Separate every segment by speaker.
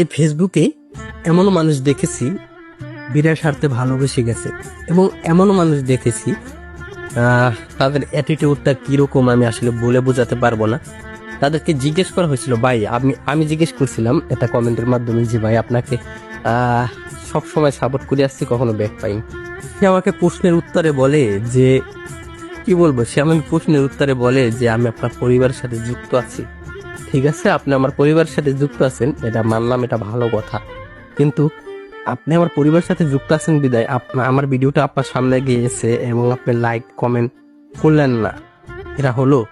Speaker 1: এই ফেসবুকে এমনও মানুষ দেখেছি বিরাট স্বার্থে ভালোবেসে গেছে। এবং এমনও মানুষ দেখেছি তাদের অ্যাটিটিউডটা কীরকম আমি আসলে বলে বোঝাতে পারব না। তাদেরকে জিজ্ঞেস করা হয়েছিল, ভাই আমি আমি জিজ্ঞেস করছিলাম এটা কমেন্টের মাধ্যমে যে, ভাই, আপনাকে সব সময় সাপোর্ট করে আসছি, কখনো ব্যাক পাইনি? সে আমাকে প্রশ্নের উত্তরে বলে যে, কি বলব? সে আমাকে প্রশ্নের উত্তরে বলে যে, আমি আপনার পরিবারের সাথে যুক্ত আছি। ঠিক আছে, আপনি আমার পরিবারের সাথে যুক্ত আছেন, এটা মানলাম, এটা ভালো কথা। কিন্তু আপনি আমার পরিবারের সাথে যুক্ত আছেন বিদায় আপনার আমার ভিডিওটা আপনার সামনে গিয়েছে এবং আপনি লাইক কমেন্ট করলেন না। এটা হলো,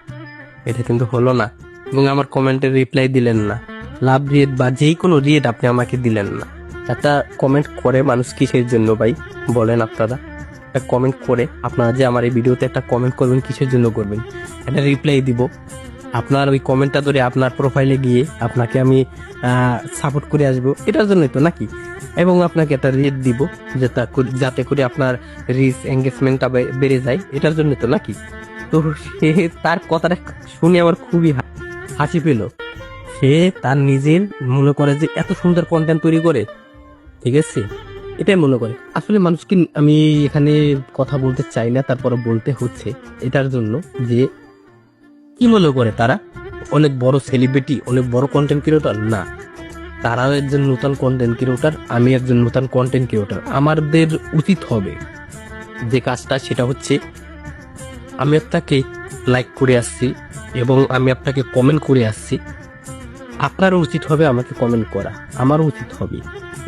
Speaker 1: এটা কিন্তু হলো না। এবং আমার কমেন্টের রিপ্লাই দিলেন না। লাভ রিয়েট বা যেই কোনো রিয়েট আপনি আমাকে দিলেন না। একটা কমেন্ট করে মানুষ কিসের জন্য ভাই? বলেন আপনারা। একটা কমেন্ট করে, আপনারা যে আমার এই ভিডিওতে একটা কমেন্ট করবেন, কিসের জন্য করবেন? একটা রিপ্লাই দিব। আপনার ওই কমেন্টটা ধরে আপনার প্রোফাইলে গিয়ে আপনাকে আমি সাপোর্ট করে আসব। এটার জন্যই তো নাকি? এবং আপনাকে একটা রেট দিব, যেটা যাতে করে আপনার রিচ এঙ্গেজমেন্টটা বেড়ে যায়। এটার জন্য তো নাকি? তো সে তার কথাটা শুনে আমার খুবই হাসি পেল। সে তার নিজের মনে করে যে এত সুন্দর কন্টেন্ট তৈরি করে। ঠিক আছে? এটাই মনে করে। আসলে মানুষকে আমি এখানে কথা বলতে চাই না তারপরে বলতে হচ্ছে। এটার জন্য যে কি মনে করে তারা? অনেক বড় সেলিব্রিটি অনেক বড় কন্টেন্ট ক্রিয়েটর না। তারাও একজন নতুন কন্টেন্ট ক্রিয়েটর আমি একজন নতুন কন্টেন্ট ক্রিয়েটর আমাদের উচিত হবে যে কাজটা, সেটা হচ্ছে আমি আপনাকে লাইক করে আসছি এবং আমি আপনাকে কমেন্ট করে আসছি। আপনারও উচিত হবে আমাকে কমেন্ট করা। আমারও উচিত হবে।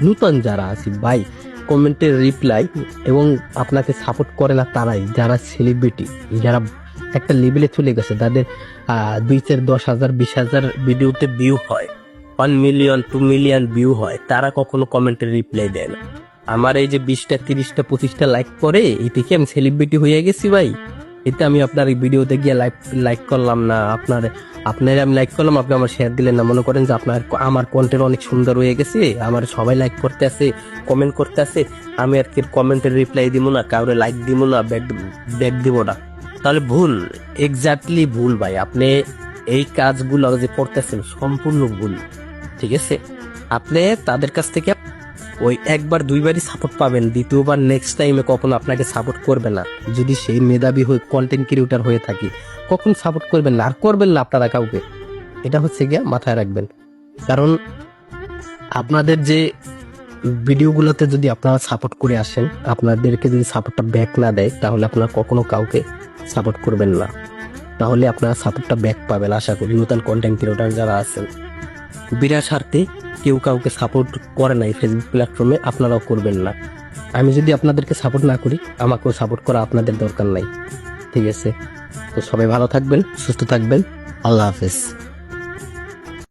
Speaker 1: নূতন যারা আছে বাই কমেন্টের রিপ্লাই এবং আপনাকে সাপোর্ট করে না তারাই, যারা সেলিব্রিটি যারা একটা লেভেলে চলে গেছে। তাদের দুই চার দশ হাজার, বিশ হাজার ভিডিওতে ভিউ হয়। One million two million view হয়। তারা কখনো কমেন্টের রিপ্লাই দেয় না। আমার এই যে বিশটা, তিরিশটা, পঁচিশটা লাইক করে এতে কি আমি সেলিব্রিটি হয়ে গেছি ভাই। এতে আমি আপনার ভিডিওতে গিয়ে লাইক লাইক করলাম না। আপনার আপনার আমি লাইক করলাম, আপনি আমার শেয়ার দিলেন না। মনে করেন যে আপনার, আমার কন্টেন্ট অনেক সুন্দর হয়ে গেছে। আমার সবাই লাইক করতে আছে কমেন্ট করতে আছে। আমি আর কি কমেন্টের রিপ্লাই দিব না, কাউরে লাইক দিব না ব্যাক ব্যাক দিব না। তাহলে ভুল এক্স্যাক্টলি ভুল ভাই। আপনি এই কাজগুলো যে করতেছেন, সম্পূর্ণ ভুল, ঠিক আছে? আপনি তাদের কাছ থেকে ওই একবার, দুইবারই সাপোর্ট পাবেন, দ্বিতীয়বার নেক্সট টাইমে কখনো আপনাকে সাপোর্ট করবে না। যদি সেই মেধাবী হয়ে কন্টেন্ট ক্রিয়েটার হয়ে থাকি, কখন সাপোর্ট করবেন না? আর করবেন না আপনারা কাউকে? এটা হচ্ছে গিয়া মাথায় রাখবেন। কারণ আপনাদের যে ভিডিওগুলোতে যদি আপনারা সাপোর্ট করে আসেন, আপনাদেরকে যদি সাপোর্টটা ব্যাক না দেয়, তাহলে আপনারা কখনো কাউকে সাপোর্ট করবেন না। তাহলে আপনারা সাপোর্টটা ব্যাক পাবেন, আশা করি। নতুন কন্টেন্ট ক্রিয়েটার যারা আছেন, বিরাট স্বার্থে কেউ কাউকে সাপোর্ট করে নাই ফেসবুক প্ল্যাটফর্মে আপনারাও করবেন না। আমি যদি আপনাদেরকে সাপোর্ট না করি, আমাকেও সাপোর্ট করা আপনাদের দরকার নাই। ঠিক আছে? তো সবাই ভালো থাকবেন, সুস্থ থাকবেন। আল্লাহ হাফেজ।